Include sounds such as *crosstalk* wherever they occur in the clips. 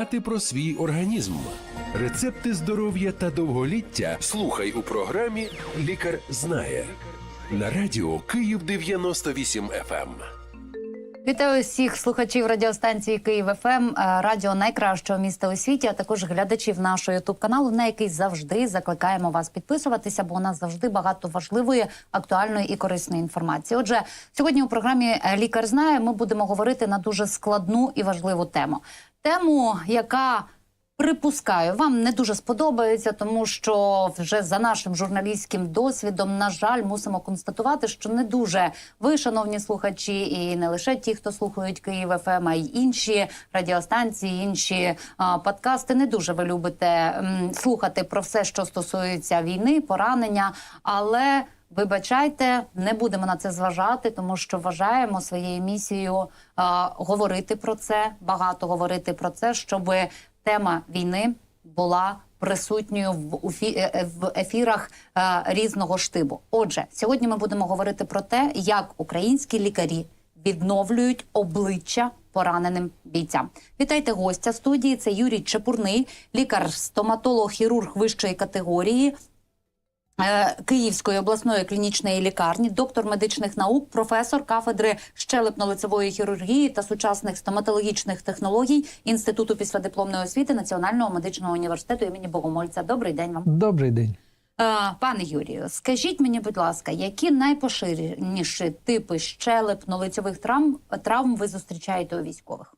Знати про свій організм, рецепти здоров'я та довголіття слухай у програмі Лікар знає на радіо Київ 98 FM. Вітаю всіх слухачів радіостанції Київ ФМ, радіо найкращого міста у світі, а також глядачів нашого ютуб каналу, на який завжди закликаємо вас підписуватися, бо у нас завжди багато важливої, актуальної і корисної інформації. Отже, сьогодні у програмі е, Лікар знає. Ми будемо говорити на дуже складну і важливу тему. Тему, яка Припускаю, вам не дуже сподобається, тому що вже за нашим журналістським досвідом, на жаль, мусимо констатувати, що не дуже ви, шановні слухачі, і не лише ті, хто слухають Київ ФМ, а й інші радіостанції, інші а, подкасти. Не дуже ви любите м, слухати про все, що стосується війни, поранення, але. Вибачайте, не будемо на це зважати, тому що вважаємо своєю місією а, говорити про це, багато говорити про це, щоб тема війни була присутньою в е, е, ефірах е, різного штибу. Отже, сьогодні ми будемо говорити про те, як українські лікарі відновлюють обличчя пораненим бійцям. Вітайте гостя студії. Це Юрій Чепурний, лікар-стоматолог-хірург вищої категорії. Е, Київської обласної клінічної лікарні, доктор медичних наук, професор кафедри щелепно-лицевої хірургії та сучасних стоматологічних технологій Інституту післядипломної освіти Національного медичного університету імені Богомольця. Добрий день вам, Добрий день. Е, пане Юрію. Скажіть мені, будь ласка, які найпоширеніші типи щелепно-лицьових травм травм ви зустрічаєте у військових?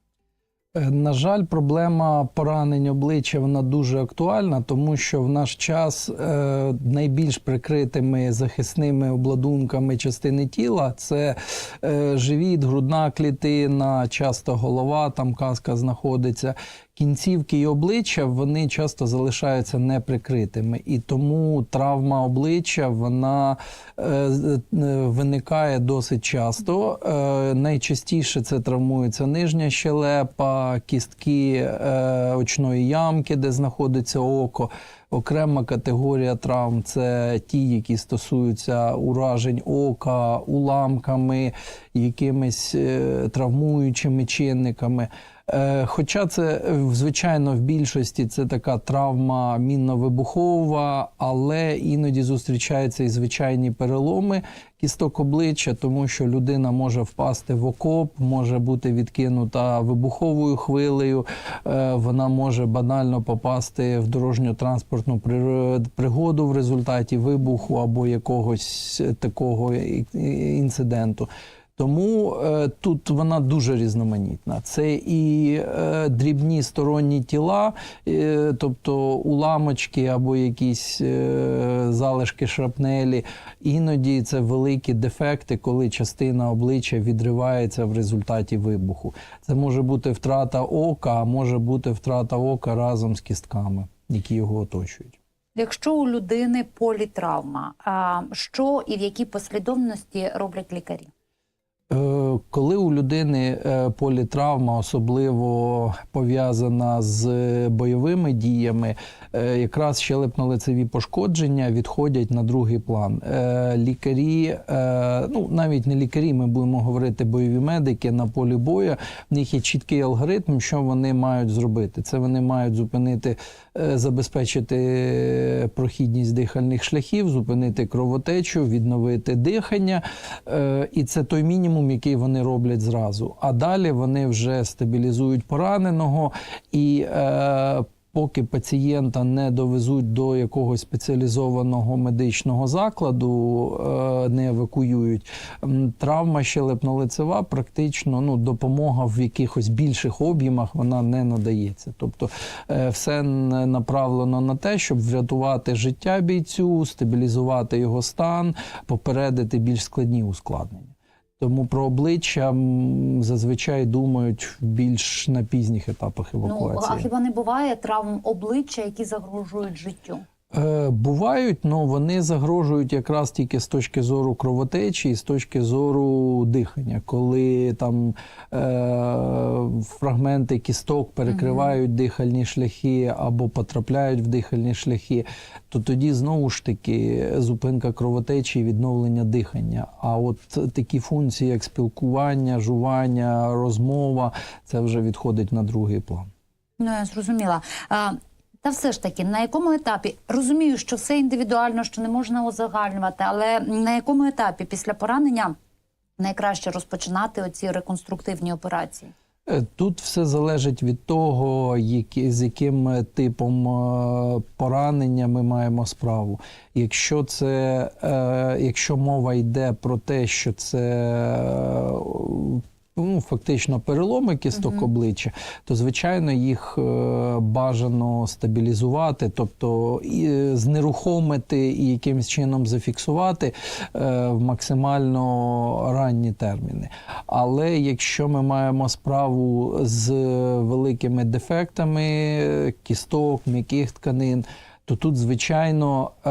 Е, На жаль, проблема поранень обличчя вона дуже актуальна, тому що в наш час е, найбільш прикритими захисними обладунками частини тіла це е, живіт, грудна клітина, часто голова, там казка знаходиться. Кінцівки і обличчя вони часто залишаються неприкритими, і тому травма обличчя вона е, е, виникає досить часто. Е, найчастіше це травмується нижня щелепа, кістки е, очної ямки, де знаходиться око. Окрема категорія травм це ті, які стосуються уражень ока, уламками, якимись е, травмуючими чинниками. Е, Хоча це, е, звичайно, в більшості це така травма мінно-вибухова, але іноді зустрічаються і звичайні переломи кісток обличчя, тому що людина може впасти в окоп, може бути відкинута вибуховою хвилею, е, вона може банально попасти в дорожньо-транспортну при- пригоду в результаті вибуху або якогось такого інциденту. Тому е, тут вона дуже різноманітна. Це і е, дрібні сторонні тіла, е, тобто уламочки або якісь е, залишки шрапнелі. Іноді це великі дефекти, коли частина обличчя відривається в результаті вибуху. Це може бути втрата ока, а може бути втрата ока разом з кістками, які його оточують. Якщо у людини політравма, що і в якій послідовності роблять лікарі? Е, Коли у людини е, політравма, особливо пов'язана з бойовими діями, е, якраз щелепно-лицеві пошкодження відходять на другий план. Е, Лікарі, е, ну навіть не лікарі, ми будемо говорити бойові медики на полі бою. В них є чіткий алгоритм, що вони мають зробити. Це вони мають зупинити, е, забезпечити прохідність дихальних шляхів, зупинити кровотечу, відновити дихання. Е, І це той мінімум, який вони роблять зразу. А далі вони вже стабілізують пораненого і. Поки пацієнта не довезуть до якогось спеціалізованого медичного закладу, е, не евакуюють, травма щелепно-лицева практично ну, допомога в якихось більших об'ємах вона не надається. Тобто е, все направлено на те, щоб врятувати життя бійцю, стабілізувати його стан, попередити більш складні ускладнення. Тому про обличчя зазвичай думають більш на пізніх етапах Ну а хіба не буває травм обличчя, які загрожують життю? Е, Бувають, але вони загрожують якраз тільки з точки зору кровотечі і з точки зору дихання, коли там е, фрагменти кісток перекривають дихальні шляхи або потрапляють в дихальні шляхи, то тоді знову ж таки зупинка кровотечі і відновлення дихання. А от такі функції, як спілкування, жування, розмова, це вже відходить на другий план. Ну, я зрозуміла. Та все ж таки, на якому етапі розумію, що все індивідуально, що не можна узагальнювати, але на якому етапі після поранення найкраще розпочинати оці реконструктивні операції? Е, Тут все залежить від того, які, з яким е, типом е, поранення ми маємо справу. Якщо це, якщо мова йде про те, що це ну, фактично переломи кісток обличчя, то звичайно їх е, бажано стабілізувати, тобто і, е, знерухомити і якимось чином зафіксувати е, в максимально ранні терміни. Але якщо ми маємо справу з великими дефектами кісток, м'яких тканин, то тут, звичайно, е,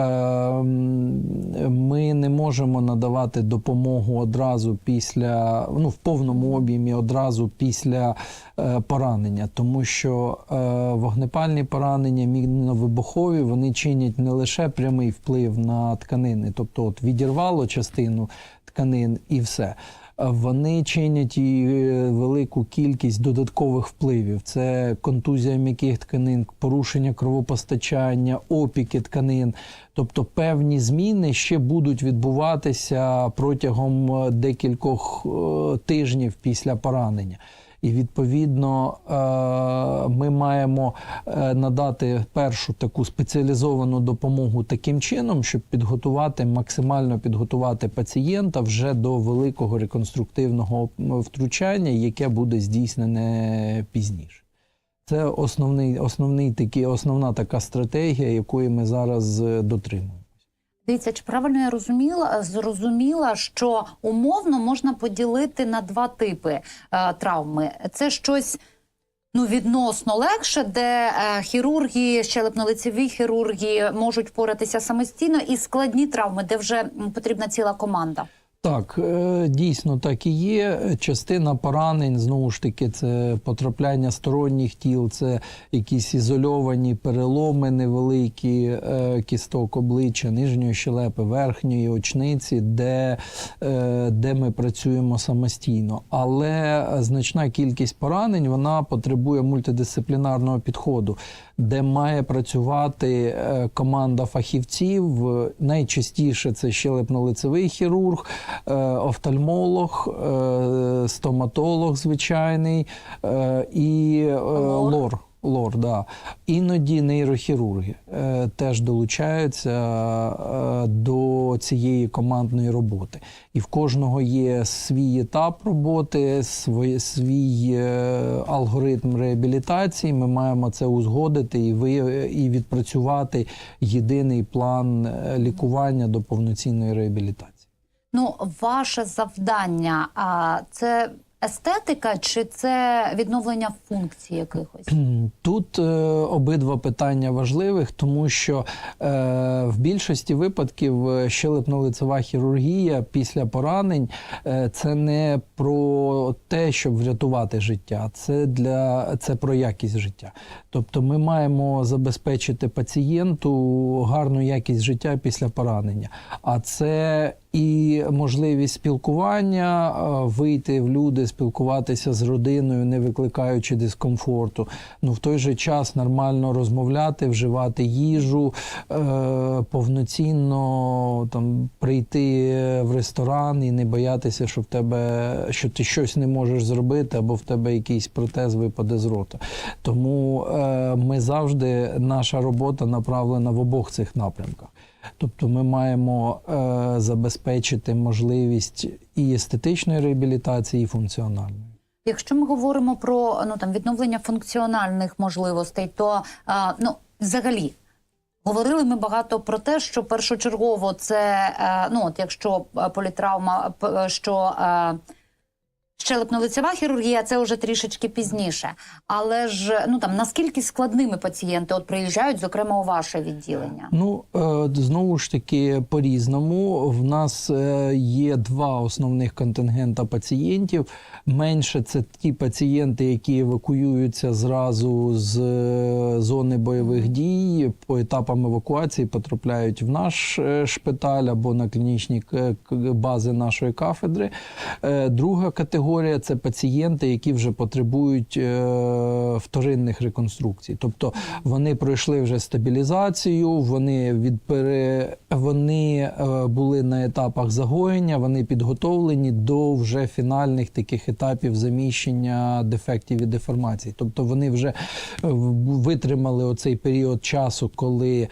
ми не можемо надавати допомогу одразу після, ну, в повному об'ємі одразу після е, поранення, тому що е, вогнепальні поранення, мінно-вибухові, вони чинять не лише прямий вплив на тканини, тобто от відірвало частину тканин і все. Вони чинять і е, велику кількість додаткових впливів. Це контузія м'яких тканин, порушення кровопостачання, опіки тканин. Тобто певні зміни ще будуть відбуватися протягом е, декількох е, тижнів після поранення. І відповідно е, ми маємо е, надати першу таку спеціалізовану допомогу таким чином, щоб підготувати максимально підготувати пацієнта вже до великого реконструктивного втручання, яке буде здійснене пізніше. Це основний, основний такий, основна така стратегія, якої ми зараз е, дотримуємо. Дивіться, чи правильно я розуміла, зрозуміла, що умовно можна поділити на два типи е, травми. Це щось ну, відносно легше, де е, хірурги, щелепно-лицеві хірурги можуть впоратися самостійно, і складні травми, де вже потрібна ціла команда. Так, е, дійсно так і є. Частина поранень, знову ж таки, це потрапляння сторонніх тіл, це якісь ізольовані переломи невеликі е, кісток обличчя, нижньої щелепи, верхньої очниці, де, е, де ми працюємо самостійно. Але значна кількість поранень вона потребує мультидисциплінарного підходу, де має працювати е, команда фахівців. Найчастіше це щелепно-лицевий хірург, е, офтальмолог, е, стоматолог звичайний і Лор. Лор. Да. Іноді нейрохірурги е, теж долучаються е, до цієї командної роботи. І в кожного є свій етап роботи, свій, свій е, алгоритм реабілітації. Ми маємо це узгодити і, ви, і відпрацювати єдиний план е, лікування до повноцінної реабілітації. Ну, ваше завдання а це естетика чи це відновлення функцій якихось? Тут е, обидва питання важливих, тому що е, в більшості випадків е, щелепно-лицева хірургія після поранень е, це не про те, щоб врятувати життя, це для це про якість життя. Тобто, ми маємо забезпечити пацієнту гарну якість життя після поранення. А це і можливість спілкування, е, вийти в люди, спілкуватися з родиною, не викликаючи дискомфорту. Ну в той же час нормально розмовляти, вживати їжу, е, повноцінно там прийти в ресторан і не боятися, що в тебе що ти щось не можеш зробити, або в тебе якийсь протез випаде з рота. Тому е, ми завжди наша робота направлена в обох цих напрямках. Тобто ми маємо е, забезпечити можливість і естетичної реабілітації, і функціональної. Якщо ми говоримо про ну там відновлення функціональних можливостей, то а, ну взагалі. Говорили ми багато про те, що першочергово це е, ну от якщо е, політравма, е, що е, щелепно-лицева хірургія, це вже трішечки пізніше. Але ж ну там наскільки складними пацієнти от приїжджають, зокрема у ваше відділення? Ну е, знову ж таки по-різному. В нас е, є два основних контингента пацієнтів. Менше це ті пацієнти, які евакуюються зразу з е, зони бойових дій. По етапам евакуації потрапляють в наш шпиталь або на клінічні бази нашої кафедри. Друга категорія категорія це пацієнти, які вже потребують е, вторинних реконструкцій. Тобто вони пройшли вже стабілізацію, вони відпере, вони е, були на етапах загоєння, вони підготовлені до вже фінальних таких етапів заміщення дефектів і деформацій. Тобто вони вже е, витримали оцей період часу, коли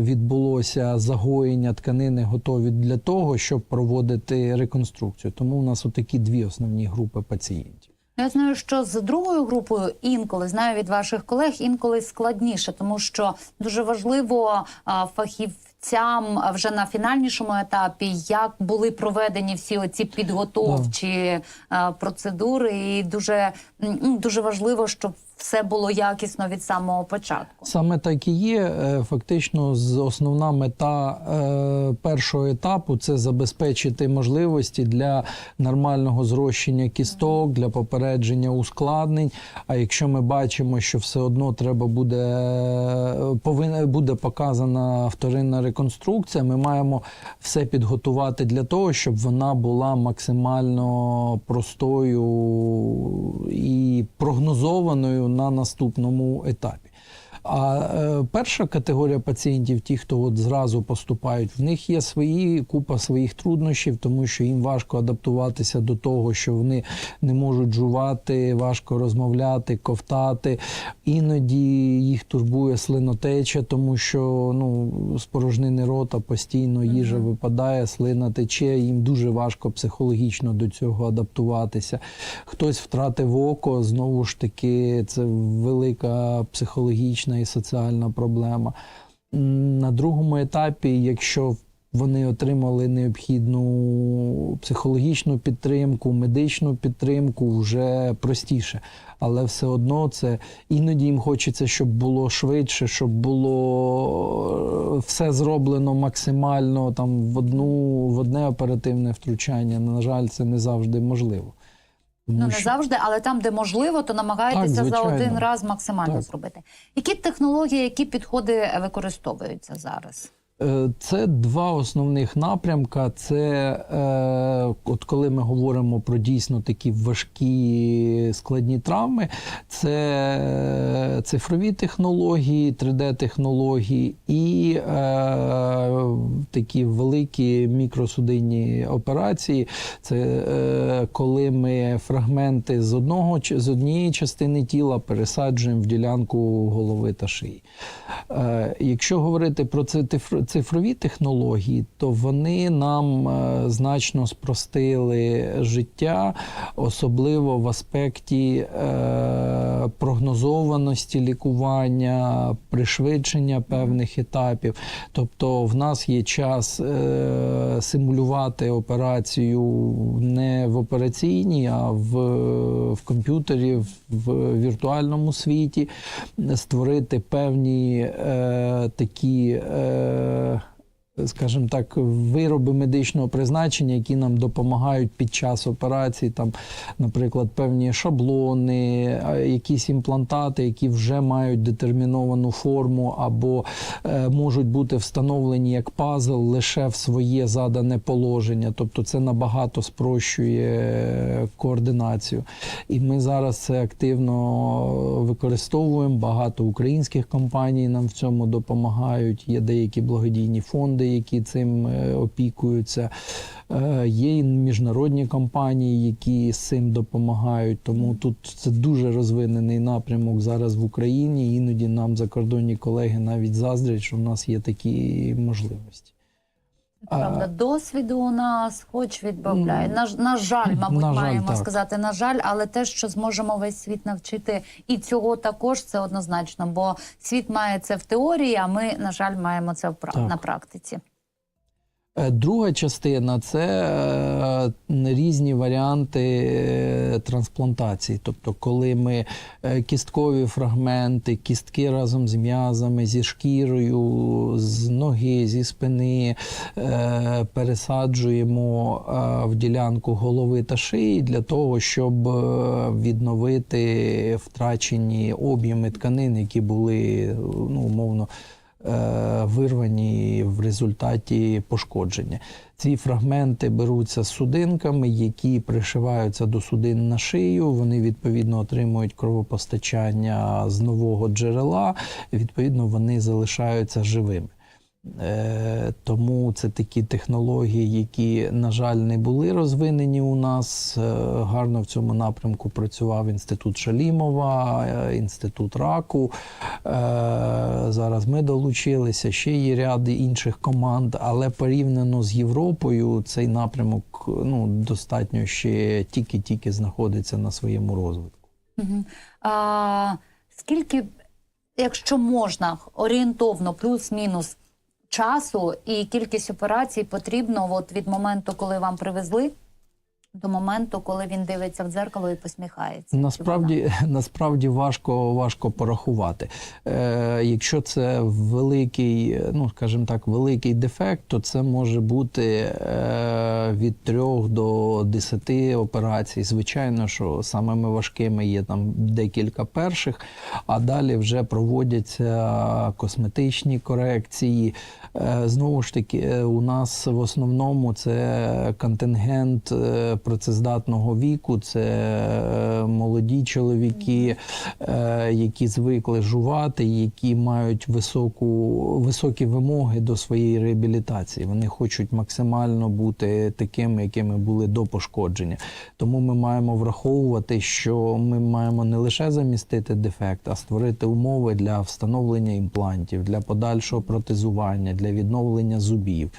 відбулося загоєння тканини, готові для того, щоб проводити реконструкцію. Тому у нас отакі дві основні групи пацієнтів. Я знаю, що з другою групою інколи знаю від ваших колег інколи складніше, тому що дуже важливо а, фахівцям вже на фінальнішому етапі, як були проведені всі оці підготовчі а, процедури, і дуже, дуже важливо, щоб все було якісно від самого початку. Саме так і є. Е, Фактично, основна мета е, першого етапу це забезпечити можливості для нормального зрощення кісток, для попередження ускладнень. А якщо ми бачимо, що все одно треба буде повинна буде показана вторинна реконструкція, ми маємо все підготувати для того, щоб вона була максимально простою і прогнозованою на наступному етапі. А е, перша категорія пацієнтів, ті, хто от зразу поступають, в них є свої купа своїх труднощів, тому що їм важко адаптуватися до того, що вони не можуть жувати, важко розмовляти, ковтати. Іноді їх турбує слинотеча, тому що ну, з порожнини рота постійно їжа випадає, слина тече. Їм дуже важко психологічно до цього адаптуватися. Хтось втратив око, знову ж таки, це велика психологічна і соціальна проблема. На другому етапі, якщо вони отримали необхідну психологічну підтримку, медичну підтримку, вже простіше. Але все одно це іноді їм хочеться, щоб було швидше, щоб було е, все зроблено максимально там в одну в одне оперативне втручання. На жаль, це не завжди можливо. Тому Ну не що- завжди, але там, де можливо, то намагаєтеся Так, за один раз максимально Так. зробити. Які технології, які підходи використовуються зараз? Е, Це два основних напрямка. Це е, от коли ми говоримо про дійсно такі важкі складні травми, це е, цифрові технології, 3D-технології і е, такі великі мікросудинні операції. Це е, коли ми фрагменти з одного з однієї частини тіла пересаджуємо в ділянку голови та шиї. Е, Якщо говорити про це цифрові технології, то вони нам е, значно спростили життя, особливо в аспекті е, прогнозованості лікування, пришвидшення певних етапів. Тобто, в нас є час е, симулювати операцію не в операційній, а в, в комп'ютері, в, в віртуальному світі, створити певні е, такі. Е, uh, Скажімо так, вироби медичного призначення, які нам допомагають під час операції, там, наприклад, певні шаблони, якісь імплантати, які вже мають детерміновану форму, або е, можуть бути встановлені як пазл лише в своє задане положення. Тобто це набагато спрощує координацію. І ми зараз це активно використовуємо. Багато українських компаній нам в цьому допомагають. Є деякі благодійні фонди, які цим е, опікуються. Е, Є і міжнародні компанії, які з цим допомагають. Тому тут це дуже розвинений напрямок зараз в Україні. Іноді нам закордонні колеги навіть заздрять, що в нас є такі можливості. Правда, досвіду у нас хоч відбавляє. На, на жаль, *clears throat* мабуть, На жаль, маємо так. сказати, на жаль, але те, що зможемо весь світ навчити, і цього також це однозначно, бо світ має це в теорії, а ми, на жаль, маємо це в пра- на практиці. Е, Друга частина це е, різні варіанти е, трансплантації. Тобто, коли ми кісткові фрагменти, кістки разом з м'язами, зі шкірою, з ноги, зі спини пересаджуємо в ділянку голови та шиї для того, щоб відновити втрачені об'єми тканин, які були ну, умовно вирвані в результаті пошкодження. Ці фрагменти беруться з судинками, які пришиваються до судин на шию. Вони відповідно отримують кровопостачання з нового джерела. Відповідно, вони залишаються живими. Е, Тому це такі технології, які, на жаль, не були розвинені у нас. Е, Гарно в цьому напрямку працював інститут Шалімова, е, інститут раку. Зараз ми долучилися, ще є ряд інших команд, але порівняно з Європою цей напрямок ну, достатньо ще тільки-тільки знаходиться на своєму розвитку. А, скільки, якщо можна, орієнтовно, плюс-мінус часу і кількість операцій потрібно от від моменту, коли вам привезли, до моменту, коли він дивиться в дзеркало і посміхається? Насправді, *laughs* насправді важко, важко порахувати. Е, якщо це великий, ну скажімо так, великий дефект, то це може бути е, від 3 до 10 операцій. Звичайно, що самими важкими є там декілька перших, а далі вже проводяться косметичні корекції. Е, знову ж таки, е, у нас в основному це контингент е, працездатного віку, це е, молоді чоловіки, е, які звикли жувати, які мають високу, високі вимоги до своєї реабілітації. Вони хочуть максимально бути такими, якими були до пошкодження. Тому ми маємо враховувати, що ми маємо не лише замістити дефект, а створити умови для встановлення імплантів, для подальшого протезування, для відновлення зубів.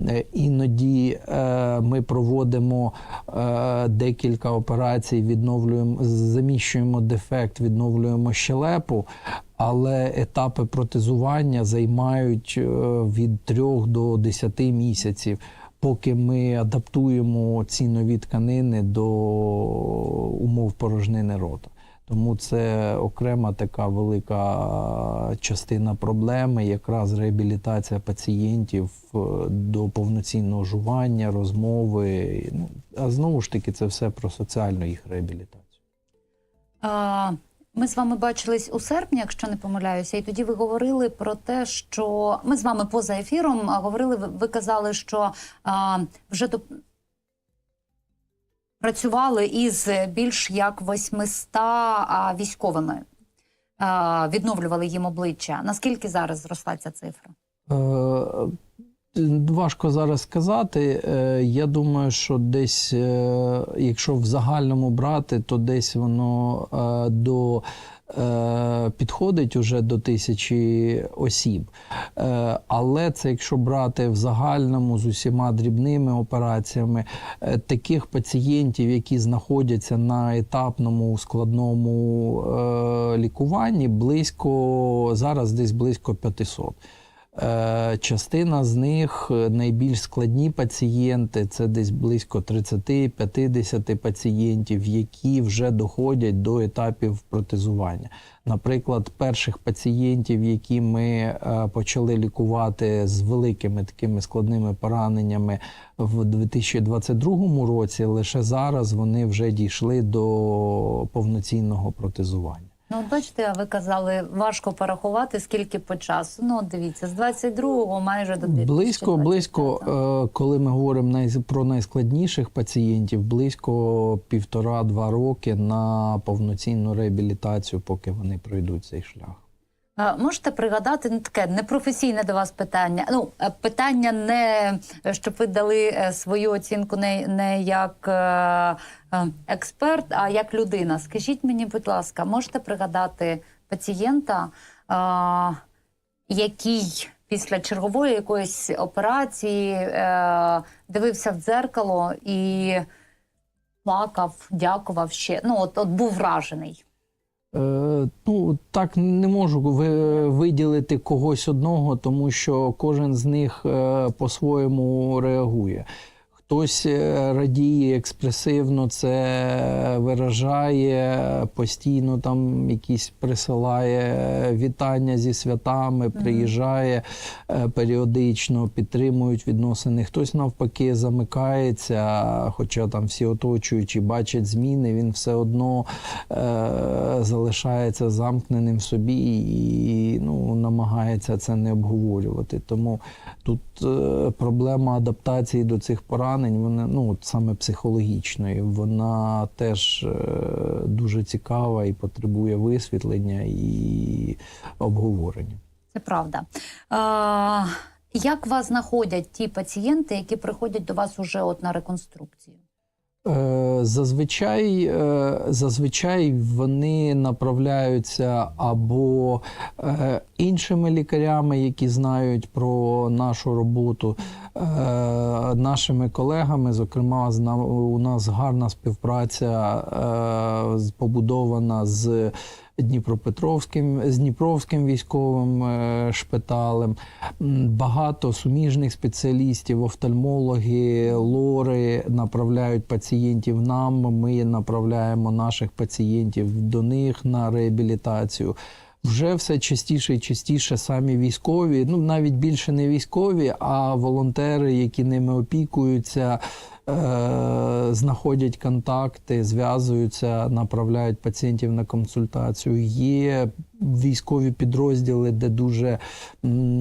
Е, Іноді е, ми проводимо е, декілька операцій, відновлюємо, заміщуємо дефект, відновлюємо щелепу, але етапи протезування займають від 3 до 10 місяців, поки ми адаптуємо ці нові тканини до умов порожнини рота. Тому це окрема така велика частина проблеми, якраз реабілітація пацієнтів е, до повноцінного жування, розмови. Ну, а знову ж таки, це все про соціальну їх реабілітацію. А, Ми з вами бачились у серпні, якщо не помиляюся, і тоді ви говорили про те, що ми з вами поза ефіром говорили. Ви, казали, що а, вже до працювали із більш як 800 військовими, відновлювали їм обличчя. Наскільки зараз зросла ця цифра? Е, Важко зараз сказати. Е, Я думаю, що десь, е, якщо в загальному брати, то десь воно до підходить уже до тисячі осіб. Е, Але це якщо брати в загальному з усіма дрібними операціями, е, таких пацієнтів, які знаходяться на етапному складному е, лікуванні, близько зараз десь близько 500. Е, Частина з них е, найбільш складні пацієнти, це десь близько 30-50 пацієнтів, які вже доходять до етапів протезування. Наприклад, перших пацієнтів, які ми е, почали лікувати з великими такими складними пораненнями в 2022 році, лише зараз вони вже дійшли до повноцінного протезування. Ну, от бачите, а ви казали, важко порахувати, скільки по часу. Ну, от дивіться, з 22-го майже до 2025. Близько, близько, е, коли ми говоримо про найскладніших пацієнтів, близько півтора-два роки на повноцінну реабілітацію, поки вони пройдуть цей шлях. А, Можете пригадати ну, таке непрофесійне до вас питання. Ну, е, питання не е, щоб ви дали е, свою оцінку не, не як е, е, експерт, а як людина. Скажіть мені, будь ласка, можете пригадати пацієнта, е, який після чергової якоїсь операції е, дивився в дзеркало і плакав, дякував ще. Ну, от, от був вражений. Е, ну, так не можу ви- виділити когось одного, тому що кожен з них е, по-своєму реагує. Хто Хтось е, радіє експресивно, це виражає, постійно там якісь присилає вітання зі святами, приїжджає е, періодично, підтримують відносини. Хтось навпаки замикається, хоча там всі оточуючі бачать зміни, він все одно е, залишається замкненим в собі і ну, намагається це не обговорювати. Тому тут е, проблема адаптації до цих поранень, вона ну саме психологічної, вона теж е, дуже цікава і потребує висвітлення і обговорення. Це правда. А, як вас знаходять ті пацієнти, які приходять до вас уже от на реконструкцію? Е, Зазвичай, е, зазвичай вони направляються або е, іншими лікарями, які знають про нашу роботу, нашими колегами. Зокрема, у нас гарна співпраця побудована з Дніпропетровським, з Дніпровським військовим е, шпиталем. Багато суміжних спеціалістів, офтальмологи, лори направляють пацієнтів нам. Ми направляємо наших пацієнтів до них на реабілітацію. Вже все частіше і частіше самі військові, ну навіть більше не військові, а волонтери, які ними опікуються, знаходять контакти, зв'язуються, направляють пацієнтів на консультацію. Є військові підрозділи, де дуже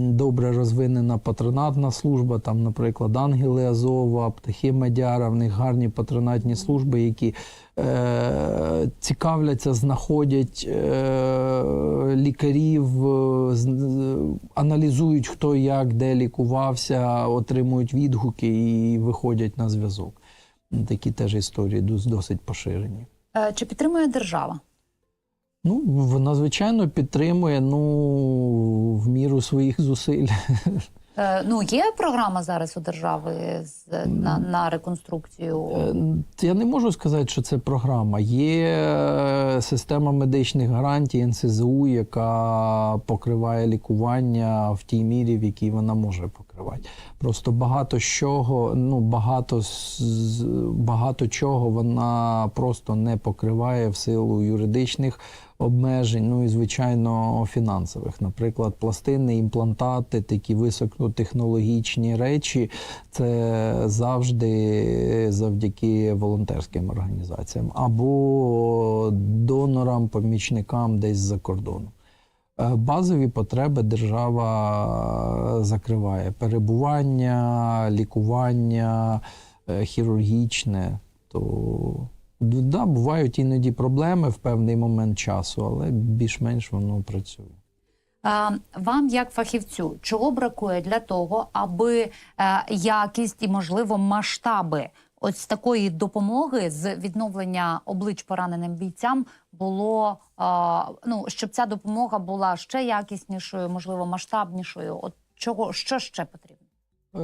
добре розвинена патронатна служба. Там, наприклад, Ангели Азова, Птахи Мадяра, в них гарні патронатні служби, які е, цікавляться, знаходять е, лікарів, е, аналізують, хто як, де лікувався, отримують відгуки і виходять на зв'язок. Такі теж історії досить поширені. Е, чи підтримує держава? Ну, вона, звичайно, підтримує ну, в міру своїх зусиль. *laughs* Е, ну, є програма зараз у держави на, на реконструкцію. Е, Я не можу сказати, що це програма. Є е, система медичних гарантій НСЗУ, яка покриває лікування в тій мірі, в якій вона може покривати. Просто багато чого, ну багато багато чого вона просто не покриває в силу юридичних обмежень, ну і звичайно фінансових. Наприклад, пластини, імплантати, такі високотехнологічні речі, це завжди завдяки волонтерським організаціям або донорам, помічникам десь за кордону. Е, Базові потреби держава закриває: перебування, лікування, е, хірургічне. То да, бувають іноді проблеми в певний момент часу, але більш-менш воно працює. А, Вам, як фахівцю, чого бракує для того, аби е, якість і, можливо, масштаби ось такої допомоги з відновлення облич пораненим бійцям було а, ну, щоб ця допомога була ще якіснішою, можливо, масштабнішою? От чого що ще потрібно? Е,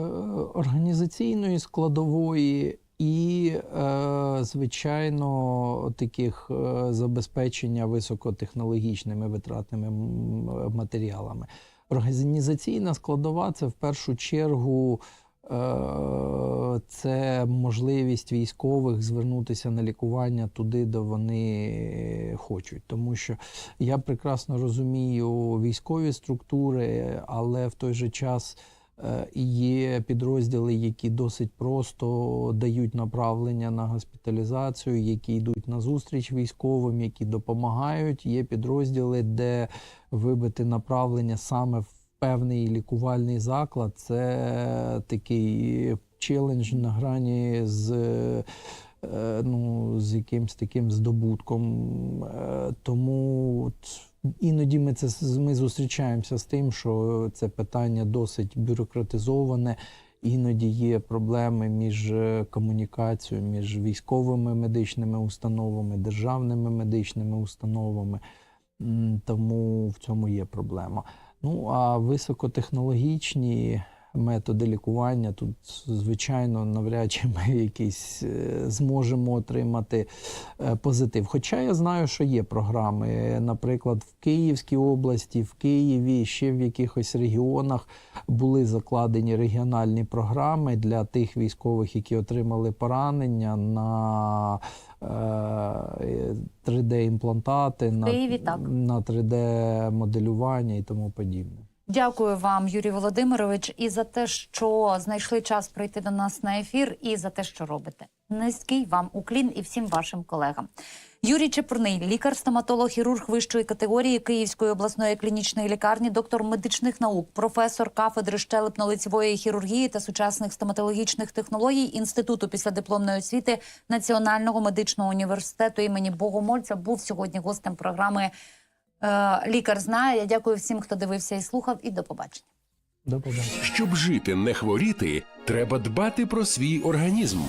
організаційної складової і, е, звичайно, таких е, забезпечення високотехнологічними витратними матеріалами. Організаційна складова це в першу чергу. е, Це можливість військових звернутися на лікування туди, де вони хочуть. Тому що я прекрасно розумію військові структури, але в той же час Є підрозділи, які досить просто дають направлення на госпіталізацію, які йдуть на зустріч військовим, які допомагають. Є підрозділи, де вибити направлення саме в певний лікувальний заклад. Це такий челендж на грані з. Е, Ну, з якимсь таким здобутком. Е, Тому от іноді ми це ми зустрічаємося з тим, що це питання досить бюрократизоване. Іноді є проблеми між е, комунікацією між військовими медичними установами, державними медичними установами. Тому в цьому є проблема. Ну а високотехнологічні методи лікування. Тут, звичайно, навряд чи ми якісь е, зможемо отримати е, позитив. Хоча я знаю, що є програми, наприклад, в Київській області, в Києві, ще в якихось регіонах були закладені регіональні програми для тих військових, які отримали поранення на 3D-імплантати, на, на 3D-моделювання і тому подібне. Дякую вам, Юрій Володимирович, і за те, що знайшли час прийти до нас на ефір, і за те, що робите. Низький вам уклін і всім вашим колегам. Юрій Чепурний, лікар-стоматолог, хірург вищої категорії Київської обласної клінічної лікарні, доктор медичних наук, професор кафедри щелепно-лицевої хірургії та сучасних стоматологічних технологій Інституту післядипломної освіти Національного медичного університету імені Богомольця був сьогодні гостем програми Лікар знає. Я дякую всім, хто дивився і слухав. І до побачення. До побачення. Щоб жити, не хворіти, треба дбати про свій організм.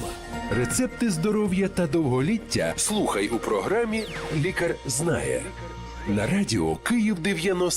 Рецепти здоров'я та довголіття слухай у програмі Лікар знає на радіо Київ 90